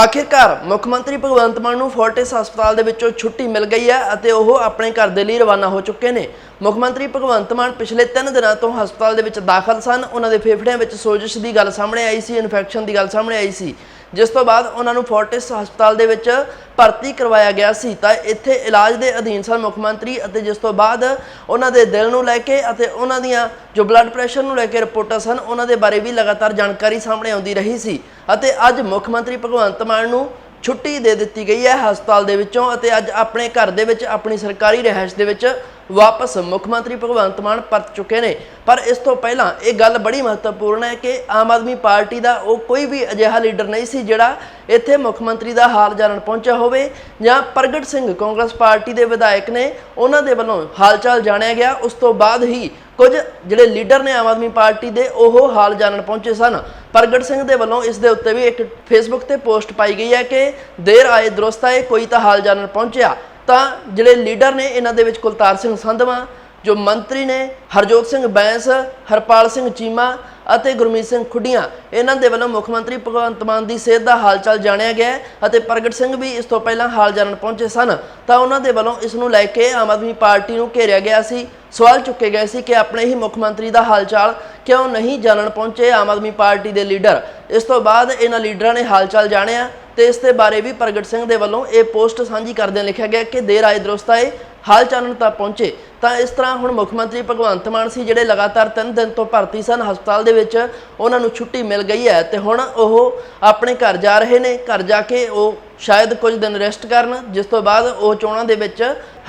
ਆਖਿਰਕਾਰ ਮੁੱਖ ਮੰਤਰੀ ਭਗਵੰਤ ਮਾਨ ਨੂੰ ਫੋਰਟਿਸ ਹਸਪਤਾਲ ਦੇ ਵਿੱਚੋਂ ਛੁੱਟੀ ਮਿਲ ਗਈ ਹੈ ਅਤੇ ਉਹ ਆਪਣੇ ਘਰ ਦੇ ਲਈ ਰਵਾਨਾ ਹੋ ਚੁੱਕੇ ਨੇ। ਮੁੱਖ ਮੰਤਰੀ ਭਗਵੰਤ ਮਾਨ ਪਿਛਲੇ 3 ਦਿਨਾਂ ਤੋਂ ਹਸਪਤਾਲ ਦੇ ਵਿੱਚ ਦਾਖਲ ਸਨ। ਉਹਨਾਂ ਦੇ ਫੇਫੜਿਆਂ ਵਿੱਚ ਸੋਜਸ਼ ਦੀ ਗੱਲ ਸਾਹਮਣੇ ਆਈ ਸੀ, ਇਨਫੈਕਸ਼ਨ ਦੀ ਗੱਲ ਸਾਹਮਣੇ ਆਈ ਸੀ। ਜਿਸ ਤੋਂ ਬਾਅਦ ਉਹਨਾਂ ਨੂੰ ਫੋਰਟਿਸ ਹਸਪਤਾਲ ਦੇ ਵਿੱਚ ਭਰਤੀ ਕਰਵਾਇਆ ਗਿਆ ਸੀ। ਤਾਂ ਇੱਥੇ ਇਲਾਜ ਦੇ ਅਧੀਨ ਸਨ ਮੁੱਖ ਮੰਤਰੀ ਅਤੇ ਜਿਸ ਤੋਂ ਬਾਅਦ ਉਹਨਾਂ ਦੇ ਦਿਲ ਨੂੰ ਲੈ ਕੇ ਅਤੇ ਉਹਨਾਂ ਦੀਆਂ ਜੋ ਬਲੱਡ ਪ੍ਰੈਸ਼ਰ ਨੂੰ ਲੈ ਕੇ ਰਿਪੋਰਟਾਂ ਸਨ, ਉਹਨਾਂ ਦੇ ਬਾਰੇ ਵੀ ਲਗਾਤਾਰ ਜਾਣਕਾਰੀ ਸਾਹਮਣੇ ਆਉਂਦੀ ਰਹੀ ਸੀ। ਅਤੇ ਅੱਜ ਮੁੱਖ ਮੰਤਰੀ ਭਗਵੰਤ ਮਾਨ ਨੂੰ ਛੁੱਟੀ ਦੇ ਦਿੱਤੀ ਗਈ ਹੈ ਹਸਪਤਾਲ ਦੇ ਵਿੱਚੋਂ ਅਤੇ ਅੱਜ ਆਪਣੇ ਘਰ ਦੇ ਵਿੱਚ ਆਪਣੀ ਸਰਕਾਰੀ ਰਿਹਾਇਸ਼ ਦੇ ਵਿੱਚ ਵਾਪਸ ਮੁੱਖ ਮੰਤਰੀ ਭਗਵੰਤ ਮਾਨ ਪਰਤ ਚੁੱਕੇ ਨੇ। ਪਰ ਇਸ ਤੋਂ ਪਹਿਲਾਂ ਇਹ ਗੱਲ ਬੜੀ ਮਹੱਤਵਪੂਰਨ ਹੈ ਕਿ ਆਮ ਆਦਮੀ ਪਾਰਟੀ ਦਾ ਉਹ ਕੋਈ ਵੀ ਅਜਿਹਾ ਲੀਡਰ ਨਹੀਂ ਸੀ ਜਿਹੜਾ ਇੱਥੇ ਮੁੱਖ ਮੰਤਰੀ ਦਾ ਹਾਲ ਜਾਣਨ ਪਹੁੰਚਿਆ ਹੋਵੇ ਜਾਂ ਪ੍ਰਗਟ ਸਿੰਘ ਕਾਂਗਰਸ ਪਾਰਟੀ ਦੇ ਵਿਧਾਇਕ ਨੇ ਉਹਨਾਂ ਦੇ ਵੱਲੋਂ ਹਾਲਚਾਲ ਜਾਣਿਆ ਗਿਆ। ਉਸ ਤੋਂ ਬਾਅਦ ਹੀ ਕੁਝ ਜਿਹੜੇ ਲੀਡਰ ਨੇ ਆਮ ਆਦਮੀ ਪਾਰਟੀ ਦੇ, ਉਹ ਹਾਲ ਜਾਣਨ ਪਹੁੰਚੇ ਸਨ। ਪ੍ਰਗਟ ਸਿੰਘ ਦੇ ਵੱਲੋਂ ਇਸ ਦੇ ਉੱਤੇ ਵੀ ਇੱਕ ਫੇਸਬੁੱਕ ਤੇ ਪੋਸਟ ਪਾਈ ਗਈ ਹੈ ਕਿ ਦੇਰ ਆਏ ਦਰੁਸਤ ਆਏ, ਕੋਈ ਤਾਂ ਹਾਲ ਜਾਣਨ ਪਹੁੰਚਿਆ। ਤਾਂ ਜਿਹੜੇ ਲੀਡਰ ਨੇ, ਇਹਨਾਂ ਦੇ ਵਿੱਚ ਕੁਲਤਾਰ ਸਿੰਘ ਸੰਧਵਾ ਜੋ ਮੰਤਰੀ ਨੇ ਹਰਜੋਤ ਸਿੰਘ ਬੈਂਸ, ਹਰਪਾਲ ਸਿੰਘ ਚੀਮਾ ਅਤੇ ਗੁਰਮੀਤ ਸਿੰਘ ਖੁੱਡੀਆਂ, ਇਹਨਾਂ ਦੇ ਵੱਲੋਂ ਮੁੱਖ ਮੰਤਰੀ ਭਗਵੰਤ ਮਾਨ ਦੀ ਸਿਹਤ ਦਾ ਹਾਲਚਾਲ ਜਾਣਿਆ ਗਿਆ ਅਤੇ ਪ੍ਰਗਟ ਸਿੰਘ ਵੀ ਇਸ ਤੋਂ ਪਹਿਲਾਂ ਹਾਲ ਜਾਣਨ ਪਹੁੰਚੇ ਸਨ। ਤਾਂ ਉਹਨਾਂ ਦੇ ਵੱਲੋਂ ਇਸ ਨੂੰ ਲੈ ਕੇ ਆਮ ਆਦਮੀ ਪਾਰਟੀ ਨੂੰ ਘੇਰਿਆ ਗਿਆ ਸੀ। ਸਵਾਲ ਚੁੱਕੇ ਗਏ ਸੀ ਕਿ ਆਪਣੇ ਹੀ ਮੁੱਖ ਮੰਤਰੀ ਦਾ ਹਾਲਚਾਲ ਕਿਉਂ ਨਹੀਂ ਜਾਣਨ ਪਹੁੰਚੇ ਆਮ ਆਦਮੀ ਪਾਰਟੀ ਦੇ ਲੀਡਰ। ਇਸ ਤੋਂ ਬਾਅਦ ਇਹਨਾਂ ਲੀਡਰਾਂ ਨੇ ਹਾਲਚਾਲ ਜਾਣਿਆ ਤੇ ਇਸ ਦੇ ਬਾਰੇ ਵੀ ਪ੍ਰਗਟ ਸਿੰਘ ਦੇ ਵੱਲੋਂ ਇਹ ਪੋਸਟ ਸਾਂਝੀ ਕਰਦਿਆਂ ਲਿਖਿਆ ਗਿਆ ਕਿ ਦੇਰ ਆਏ ਦਰੁਸਤ ਆਏ ਹਾਲ ਚਾਨਣ ਤਾਂ ਪਹੁੰਚੇ, ਤਾਂ ਇਸ ਤਰ੍ਹਾਂ ਹੁਣ ਮੁੱਖ ਮੰਤਰੀ ਭਗਵੰਤ ਮਾਨ ਸੀ ਜਿਹੜੇ ਲਗਾਤਾਰ 3 ਦਿਨ ਤੋਂ ਭਰਤੀ ਸਨ, ਹਸਪਤਾਲ ਦੇ ਵਿੱਚ ਉਹਨਾਂ ਨੂੰ ਛੁੱਟੀ ਮਿਲ ਗਈ ਹੈ ਤੇ ਹੁਣ ਉਹ ਆਪਣੇ ਘਰ ਜਾ ਰਹੇ ਨੇ, ਘਰ ਜਾ ਕੇ ਉਹ ਸ਼ਾਇਦ ਕੁਝ ਦਿਨ ਰੈਸਟ ਕਰਨ, ਜਿਸ ਤੋਂ ਬਾਅਦ ਉਹ ਚੋਣਾਂ ਦੇ ਵਿੱਚ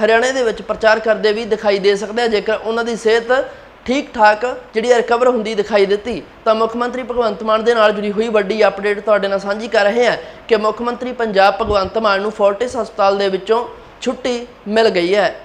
ਹਰਿਆਣੇ ਦੇ ਵਿੱਚ ਪ੍ਰਚਾਰ ਕਰਦੇ ਵੀ ਦਿਖਾਈ ਦੇ ਸਕਦੇ ਆ, ਜੇਕਰ ਉਹਨਾਂ ਦੀ ਸਿਹਤ ਠੀਕ ਠਾਕ ਜਿਹੜੀ ਰਿਕਵਰ ਹੁੰਦੀ ਦਿਖਾਈ ਦਿੱਤੀ, ਤਾਂ ਮੁੱਖ ਮੰਤਰੀ ਭਗਵੰਤ ਮਾਨ ਦੇ ਨਾਲ ਜੁੜੀ ਹੋਈ ਵੱਡੀ ਅਪਡੇਟ ਤੁਹਾਡੇ ਨਾਲ ਸਾਂਝੀ ਕਰ ਰਹੇ ਹਾਂ ਕਿ ਮੁੱਖ ਮੰਤਰੀ ਪੰਜਾਬ ਭਗਵੰਤ ਮਾਨ ਨੂੰ ਫੋਰਟਿਸ ਹਸਪਤਾਲ ਦੇ ਵਿੱਚੋਂ ਛੁੱਟੀ ਮਿਲ ਗਈ ਹੈ।